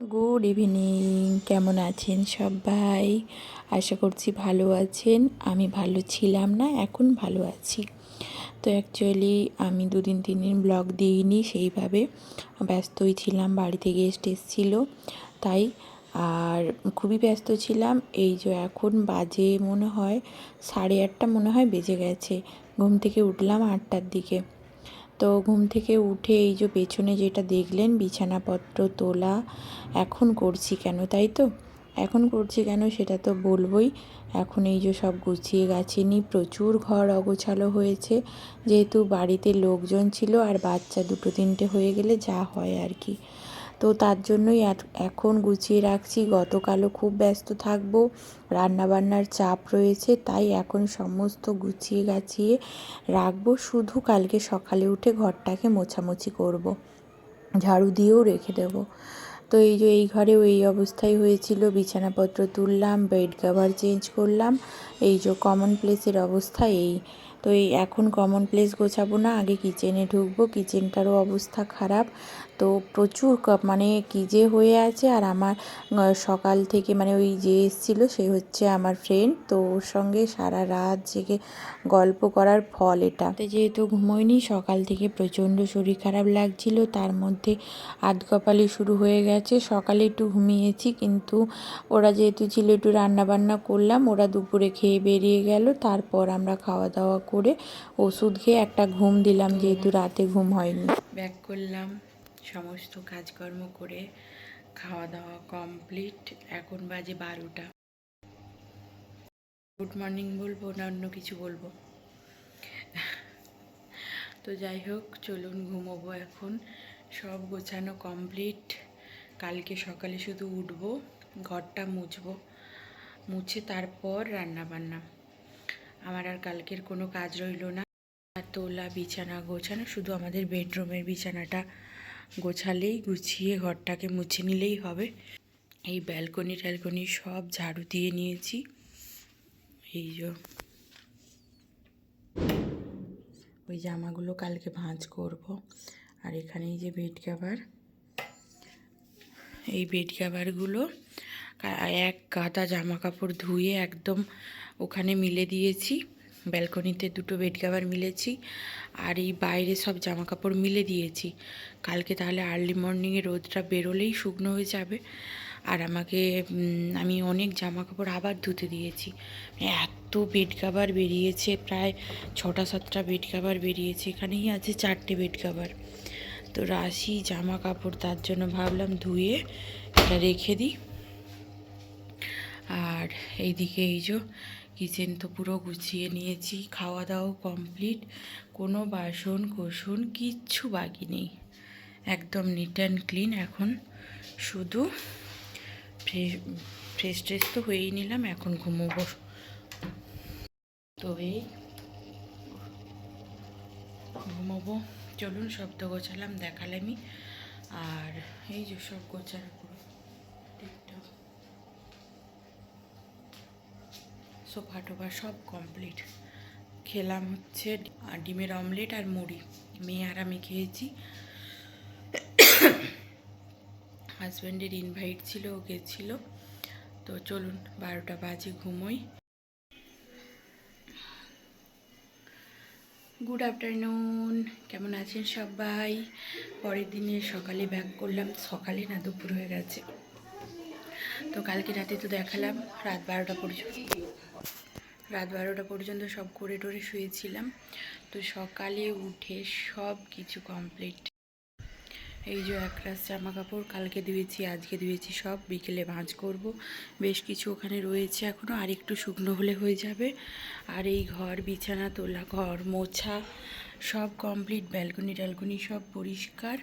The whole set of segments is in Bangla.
গুড ইভিনিং কেমন আছেন সবাই? আশা করছি ভালো আছেন। আমি ভালো ছিলাম না, এখন ভালো আছি। তো অ্যাকচুয়ালি আমি দুদিন তিন দিন ব্লগ দিইনি, সেইভাবে ব্যস্তই ছিলাম, বাড়িতে গেস্ট এসেছিল। তাই আর খুবই ব্যস্ত ছিলাম। এই যে এখন বাজে মনে হয়, সাড়ে আটটা মনে হয় বেজে গেছে। ঘুম থেকে উঠলাম আটটার দিকে। তো ঘুম থেকে উঠে এই যে পেছনে যেটা দেখলেন, বিছানাপত্র তোলা, এখন করছি কেন তাই তো? এখন করছি কেন সেটা তো বলবই। এখন এই যে সব গুছিয়ে গাছিনি, প্রচুর ঘর অগোছালো হয়েছে। যেহেতু বাড়িতে লোকজন ছিল আর বাচ্চা দুটো তিনটে হয়ে গেলে যা হয় আর কি। তো তার জন্যই এখন গুছিয়ে রাখছি। গতকালও খুব ব্যস্ত থাকব। রান্নাবান্নার চাপ রয়েছে, তাই এখন সমস্ত গুছিয়ে গাছিয়ে রাখব। শুধু কালকে সকালে উঠে ঘরটাকে মোছামুছি করব। ঝাড়ু দিয়েও রেখে দেবো। তো এই যে এই ঘরেও এই অবস্থাই হয়েছিল। বিছানাপত্র তুললাম, বেড কভার চেঞ্জ করলাম। এই যে কমন প্লেসের অবস্থা, এই তো এই এখন কমন প্লেস গোছাবো না, আগে কিচেনে ঢুকবো। কিচেনটারও অবস্থা খারাপ। তো প্রচুর মানে কী যে হয়ে আছে, আর আমার সকাল থেকে মানে ওই যে এসেছিল, সে হচ্ছে আমার ফ্রেন্ড তো ওর সঙ্গে সারা রাত জেগে গল্প করার ফল এটা। যেহেতু ঘুমোয়নি সকাল থেকে প্রচণ্ড শরীর খারাপ লাগছিল, তার মধ্যে আধ কপালি শুরু হয়ে গেছে। সকালে একটু ঘুমিয়েছি, কিন্তু ওরা যেহেতু ছিল, একটু রান্নাবান্না করলাম, ওরা দুপুরে খেয়ে বেরিয়ে গেল। তারপর আমরা খাওয়া দাওয়া করে ওষুধ খেয়ে একটা ঘুম দিলাম, যেহেতু রাতে ঘুম হয়নি। ব্যাক করলাম, সমস্ত কাজকর্ম করে খাওয়া দাওয়া কমপ্লিট এখন বাজে বারোটা। গুড মর্নিং বলব না অন্য কিছু বলব? তো যাই হোক, চলুন ঘুমোবো এখন। সব গোছানো কমপ্লিট কালকে সকালে শুধু উঠবো, ঘরটা মুছবো, মুছে তারপর রান্না বান্না আমার আর কালকের কোনো কাজ রইল না। তোলা বিছানা গোছানো, শুধু আমাদের বেডরুমের বিছানাটা গোছালেই, গুছিয়ে ঘরটাকে মুছে নিলেই হবে। এই ব্যালকনি ট্যালকনি সব ঝাড়ু দিয়ে নিয়েছি। এই যে। ওই জামাগুলো কালকে ভাঁজ করব। আর এখানে এই যে বেড কাভার, এই বেড কাভারগুলো এক গাদা জামা কাপড় ধুয়ে একদম ওখানে মিলে দিয়েছি। ব্যালকনিতে দুটো বেড কাভার মিলেছি আর এই বাইরে সব জামা কাপড় মিলে দিয়েছি। কালকে তাহলে আর্লি মর্নিংয়ে রোদটা বেরোলেই শুকনো হয়ে যাবে। আর আমাকে আমি অনেক জামা কাপড় আবার ধুতে দিয়েছি। এত বেড কাভার বেরিয়েছে, প্রায় ছটা সাতটা বেড কাভার বেরিয়েছে। এখানেই আছে চারটে বেড কাভার। তো রাশি জামা কাপড় তার জন্য ভাবলাম ধুয়ে এটা রেখে দিই। আর এইদিকে এই যে কিচেন তো পুরো গুছিয়ে নিয়েছি খাওয়া দাওয়া কমপ্লিট কোনো বাসন কোসন কিচ্ছু বাকি নেই। একদম নিট অ্যান্ড ক্লিন এখন শুধু ফ্রেশ ট্রেশ তো হয়েই নিলাম, এখন ঘুমোবো। তো এই ঘুমোবো, চলুন তো গোছালাম দেখালামই আর এই যে সব গোছানো পুরো সোফা টোফা সব কমপ্লিট খেলাম হচ্ছে ডিমের অমলেট আর মুড়ি। মেয়ে আর আমি খেয়েছি। হাজব্যান্ডের ইনভাইট ছিল, ও গেছিল। তো চলুন, বারোটা বাজে, ঘুমোই। গুড আফটারনুন কেমন আছেন সবাই? পরের দিনে সকালে ব্যাক করলাম। সকালে না, দুপুর হয়ে গেছে। তো কালকে রাতে তো দেখালাম, রাত বারোটা পর্যন্ত। রাত বারোটা পর্যন্ত সব করে টোরে শুয়েছিলাম। তো সকালে উঠে সব কিছু কমপ্লিট এই যে একরাস জামা কাপড়, কালকে ধুয়েছি, আজকে ধুয়েছি, সব বিকেলে ভাঁজ করব। বেশ কিছু ওখানে রয়েছে এখনও আর একটু শুকনো হলে হয়ে যাবে। আর এই ঘর, বিছানা, তোলা ঘর, মোছা, সব কমপ্লিট ব্যালকনি ট্যালকনি সব পরিষ্কার।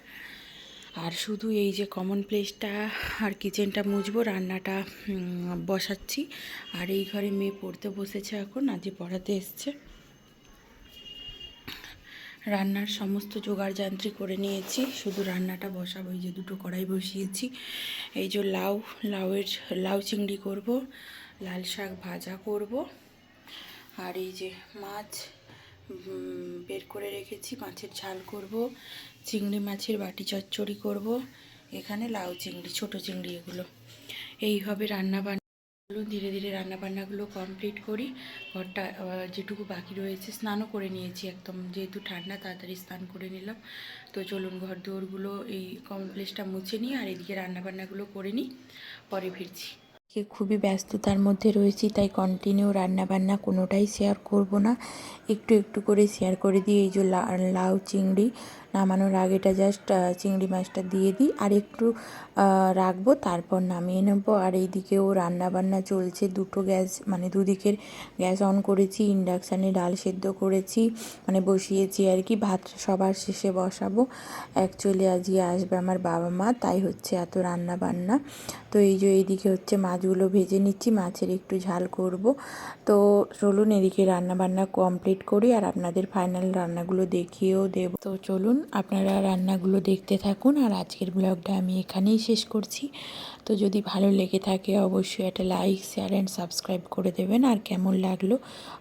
আর শুধু এই যে কমন প্লেসটা আর কিচেনটা মুছবো, রান্নাটা বসাচ্ছি। আর এই ঘরে মেয়ে পড়তে বসেছে এখন আজ পড়াতে এসছে। রান্নার সমস্ত জোগাড় যান্ত্রী করে নিয়েছি, শুধু রান্নাটা বসাবো, এই যে দুটো কড়াই বসিয়েছি। এই যে লাউ, লাউয়ের, লাউ চিংড়ি করব, লাল শাক ভাজা করব। আর এই যে মাছ বের করে রেখেছি, মাছের ঝাল করব, চিংড়ি মাছের বাটি চচ্চড়ি করব, এখানে লাউ চিংড়ি, ছোট চিংড়ি এগুলো। এইভাবে রান্না বান্নাগুলো ধীরে ধীরে রান্না বান্নাগুলো কমপ্লিট করি। ঘরটা যেটুকু বাকি রয়েছে, স্নানও করে নিয়েছি একদম। যেহেতু ঠান্ডা, তাড়াতাড়ি স্নান করে নিলাম। তো চলুন ঘর দৌড়গুলো এই কমপ্লেক্সটা মুছে নিই আর এদিকে রান্না বান্নাগুলো করে নিই, পরে ফিরছি। আজকে খুবই ব্যস্ততার মধ্যে রয়েছি, তাই কন্টিনিউ রান্না বান্না কোনোটাই শেয়ার করব না। একটু একটু করে শেয়ার করে দিই, এই যে লাউ চিংড়ি নামানোর আগেটা জাস্ট চিংড়ি মাছটা দিয়ে দিই আর একটু রাখব, তারপর নামিয়ে নেব। আর এইদিকেও রান্না বান্না চলছে, দুটো গ্যাস মানে দুদিকের গ্যাস অন করেছি, ইন্ডাকশানে ডাল সেদ্ধ করেছি মানে বসিয়েছি আর কি, ভাত সবার শেষে বসাবো। অ্যাকচুয়ালি আজকে আসবে আমার বাবা মা, তাই হচ্ছে এত রান্না বান্না তো এই যে এইদিকে হচ্ছে মাছগুলো ভেজে নিচ্ছি, মাছের একটু ঝাল করব। তো চলুন এদিকে রান্না বান্না কমপ্লিট করি আর আপনাদের ফাইনাল রান্নাগুলো দেখিয়েও দেব। তো চলুন আপনারা রান্নাগুলো দেখতে থাকুন আর আজকের ব্লগটা আমি এখানেই শেষ করছি। তো যদি ভালো লেগে থাকে অবশ্যই একটা লাইক শেয়ার অ্যান্ড সাবস্ক্রাইব করে দেবেন। আর কেমন লাগল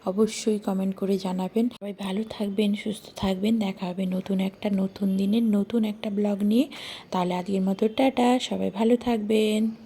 অবশ্যই কমেন্ট করে জানাবেন। সবাই ভালো থাকবেন, সুস্থ থাকবেন। দেখা হবে নতুন একটা, নতুন দিনের নতুন একটা ব্লগ নিয়ে। তাহলে আজকের মতো টাটা, সবাই ভালো থাকবেন।